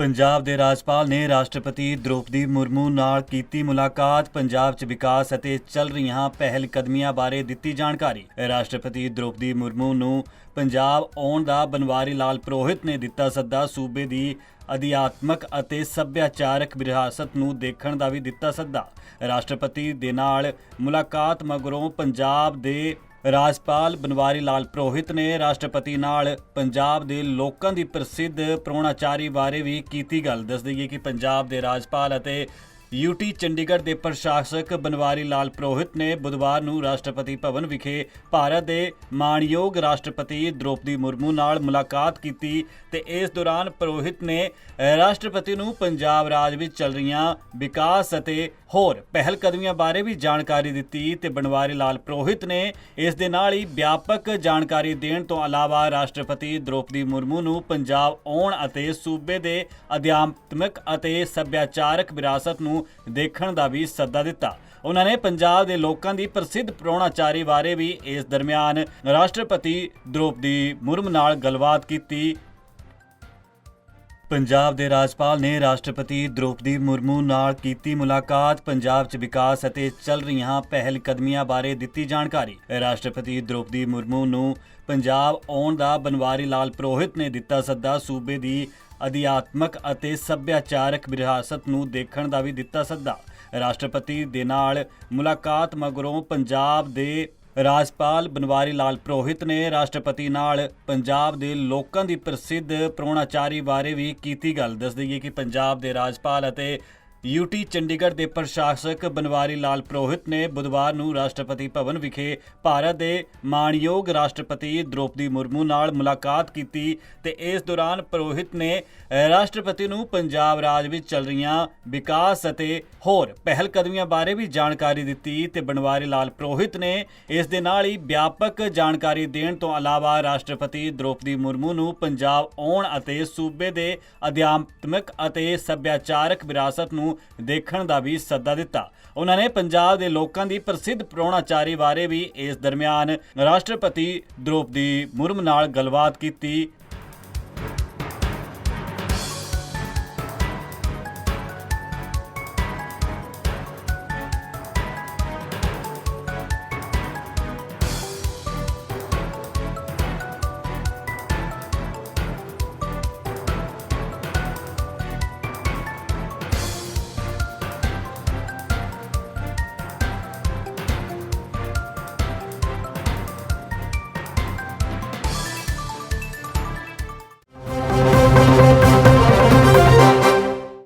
ਪੰਜਾਬ ਦੇ ਰਾਜਪਾਲ ਨੇ ਰਾਸ਼ਟਰਪਤੀ ਦ੍ਰੋਪਦੀ ਮੁਰਮੂ ਨਾਲ ਕੀਤੀ ਮੁਲਾਕਾਤ। ਪੰਜਾਬ 'ਚ ਵਿਕਾਸ ਅਤੇ ਚੱਲ ਰਹੀਆਂ ਪਹਿਲ ਕਦਮੀਆਂ ਬਾਰੇ ਦਿੱਤੀ ਜਾਣਕਾਰੀ। ਰਾਸ਼ਟਰਪਤੀ ਦ੍ਰੋਪਦੀ ਮੁਰਮੂ ਨੂੰ ਪੰਜਾਬ ਆਉਣ ਦਾ ਬਨਵਾਰੀ ਲਾਲ ਪ੍ਰੋਹਿਤ ਨੇ ਦਿੱਤਾ ਸੱਦਾ। ਸੂਬੇ ਦੀ ਅਧਿਆਤਮਕ ਅਤੇ ਸੱਭਿਆਚਾਰਕ ਵਿਰਾਸਤ ਨੂੰ ਦੇਖਣ ਦਾ ਵੀ ਦਿੱਤਾ ਸੱਦਾ। ਰਾਸ਼ਟਰਪਤੀ ਦੇ ਨਾਲ ਮੁਲਾਕਾਤ ਮਗਰੋਂ ਪੰਜਾਬ ਦੇ ਰਾਜਪਾਲ ਬਨਵਾਰੀ ਲਾਲ ਪ੍ਰੋਹਿਤ ਨੇ ਰਾਸ਼ਟਰਪਤੀ ਨਾਲ ਪੰਜਾਬ ਦੇ ਲੋਕਾਂ ਦੀ ਪ੍ਰਸਿੱਧ ਪ੍ਰੋਣਾਚਾਰੀ ਬਾਰੇ ਵੀ ਕੀਤੀ ਗੱਲ। ਦੱਸ ਦਈਏ ਕਿ ਪੰਜਾਬ ਦੇ ਰਾਜਪਾਲ ਅਤੇ ਯੂਟੀ ਚੰਡੀਗੜ੍ਹ ਦੇ ਪ੍ਰਸ਼ਾਸਕ ਬਨਵਾਰੀ ਲਾਲ ਪ੍ਰੋਹਿਤ ਨੇ ਬੁੱਧਵਾਰ ਨੂੰ ਰਾਸ਼ਟਰਪਤੀ ਭਵਨ ਵਿਖੇ ਭਾਰਤ ਦੇ ਮਾਣਯੋਗ ਰਾਸ਼ਟਰਪਤੀ ਦ੍ਰੋਪਦੀ ਮੁਰਮੂ ਨਾਲ ਮੁਲਾਕਾਤ ਕੀਤੀ ਤੇ ਇਸ ਦੌਰਾਨ ਪ੍ਰੋਹਿਤ ਨੇ ਰਾਸ਼ਟਰਪਤੀ ਨੂੰ ਪੰਜਾਬ ਰਾਜ ਵਿੱਚ ਚੱਲ ਰਹੀਆਂ ਵਿਕਾਸ ਅਤੇ ਹੋਰ ਪਹਿਲ ਕਦਮੀਆਂ ਬਾਰੇ ਵੀ ਜਾਣਕਾਰੀ ਦਿੱਤੀ ਤੇ ਬਨਵਾਰੀ ਲਾਲ ਪ੍ਰੋਹਿਤ ਨੇ ਇਸ ਦੇ ਨਾਲ ਹੀ ਵਿਆਪਕ ਜਾਣਕਾਰੀ ਦੇਣ ਤੋਂ ਇਲਾਵਾ ਰਾਸ਼ਟਰਪਤੀ ਦ੍ਰੋਪਦੀ ਮੁਰਮੂ ਨੂੰ ਪੰਜਾਬ ਆਉਣ ਅਤੇ ਸੂਬੇ ਦੇ ਅਧਿਆਤਮਿਕ ਅਤੇ ਸੱਭਿਆਚਾਰਕ ਵਿਰਾਸਤ ਨੂੰ ਦੇਖਣ ਦਾ ਵੀ ਸੱਦਾ ਦਿੱਤਾ। ਉਹਨਾਂ ਨੇ ਪੰਜਾਬ ਦੇ ਲੋਕਾਂ ਦੀ ਪ੍ਰਸਿੱਧ ਪ੍ਰੋਣਾਚਾਰੀ ਬਾਰੇ ਵੀ ਇਸ ਦਰਮਿਆਨ ਰਾਸ਼ਟਰਪਤੀ ਦ੍ਰੋਪਦੀ ਮੁਰਮੂ ਨਾਲ ਗੱਲਬਾਤ ਕੀਤੀ ਪੰਜਾਬ ਦੇ ਰਾਜਪਾਲ ਨੇ ਰਾਸ਼ਟਰਪਤੀ ਦ੍ਰੋਪਦੀ ਮੁਰਮੂ ਨਾਲ ਕੀਤੀ ਮੁਲਾਕਾਤ। ਪੰਜਾਬ 'ਚ ਵਿਕਾਸ ਅਤੇ ਚੱਲ ਰਹੀਆਂ ਪਹਿਲ ਕਦਮੀਆਂ ਬਾਰੇ ਦਿੱਤੀ ਜਾਣਕਾਰੀ। ਰਾਸ਼ਟਰਪਤੀ ਦ੍ਰੋਪਦੀ ਮੁਰਮੂ ਨੂੰ ਪੰਜਾਬ ਆਉਣ ਦਾ ਬਨਵਾਰੀ ਲਾਲ ਪ੍ਰੋਹਿਤ ਨੇ ਦਿੱਤਾ ਸੱਦਾ। ਸੂਬੇ ਦੀ ਅਧਿਆਤਮਕ ਅਤੇ ਸੱਭਿਆਚਾਰਕ ਵਿਰਾਸਤ ਨੂੰ ਦੇਖਣ ਦਾ ਵੀ ਦਿੱਤਾ ਸੱਦਾ। ਰਾਸ਼ਟਰਪਤੀ ਦੇ ਨਾਲ ਮੁਲਾਕਾਤ ਮਗਰੋਂ ਪੰਜਾਬ ਦੇ ਰਾਜਪਾਲ ਬਨਵਾਰੀ ਲਾਲ ਪ੍ਰੋਹਿਤ ਨੇ ਰਾਸ਼ਟਰਪਤੀ ਨਾਲ ਪੰਜਾਬ ਦੇ ਲੋਕਾਂ ਦੀ ਪ੍ਰਸਿੱਧ ਪ੍ਰੋਣਾਚਾਰੀ ਬਾਰੇ ਵੀ ਕੀਤੀ ਗੱਲ। ਦੱਸ ਦਈਏ ਕਿ ਪੰਜਾਬ ਦੇ ਰਾਜਪਾਲ ਅਤੇ ਯੂਟੀ ਚੰਡੀਗੜ੍ਹ ਦੇ ਪ੍ਰਸ਼ਾਸਕ ਬਨਵਾਰੀ ਲਾਲ ਪ੍ਰੋਹਿਤ ਨੇ ਬੁੱਧਵਾਰ ਨੂੰ ਰਾਸ਼ਟਰਪਤੀ ਭਵਨ ਵਿਖੇ ਭਾਰਤ ਦੇ ਮਾਣਯੋਗ ਰਾਸ਼ਟਰਪਤੀ ਦ੍ਰੋਪਦੀ ਮੁਰਮੂ ਨਾਲ ਮੁਲਾਕਾਤ ਕੀਤੀ ਤੇ ਇਸ ਦੌਰਾਨ ਪ੍ਰੋਹਿਤ ਨੇ ਰਾਸ਼ਟਰਪਤੀ ਨੂੰ ਪੰਜਾਬ ਰਾਜ ਵਿੱਚ ਚੱਲ ਰਹੀਆਂ ਵਿਕਾਸ ਅਤੇ ਹੋਰ ਪਹਿਲ ਕਦਮੀਆਂ ਬਾਰੇ ਵੀ ਜਾਣਕਾਰੀ ਦਿੱਤੀ ਤੇ ਬਨਵਾਰੀ ਲਾਲ ਪ੍ਰੋਹਿਤ ਨੇ ਇਸ ਦੇ ਨਾਲ ਹੀ ਵਿਆਪਕ ਜਾਣਕਾਰੀ ਦੇਣ ਤੋਂ ਇਲਾਵਾ ਰਾਸ਼ਟਰਪਤੀ ਦ੍ਰੋਪਦੀ ਮੁਰਮੂ ਨੂੰ ਪੰਜਾਬ ਆਉਣ ਅਤੇ ਸੂਬੇ ਦੇ ਅਧਿਆਤਮਿਕ ਅਤੇ ਸੱਭਿਆਚਾਰਕ ਵਿਰਾਸਤ ਨੂੰ ਨੂੰ ਦੇਖਣ ਦਾ ਵੀ ਸੱਦਾ ਦਿੱਤਾ। ਉਹਨਾਂ ਨੇ ਪੰਜਾਬ ਦੇ ਲੋਕਾਂ ਦੀ ਪ੍ਰਸਿੱਧ ਪ੍ਰੋਣਾਚਾਰੀ ਬਾਰੇ ਵੀ ਇਸ ਦਰਮਿਆਨ ਰਾਸ਼ਟਰਪਤੀ ਦ੍ਰੋਪਦੀ ਮੁਰਮੂ ਨਾਲ ਗੱਲਬਾਤ ਕੀਤੀ।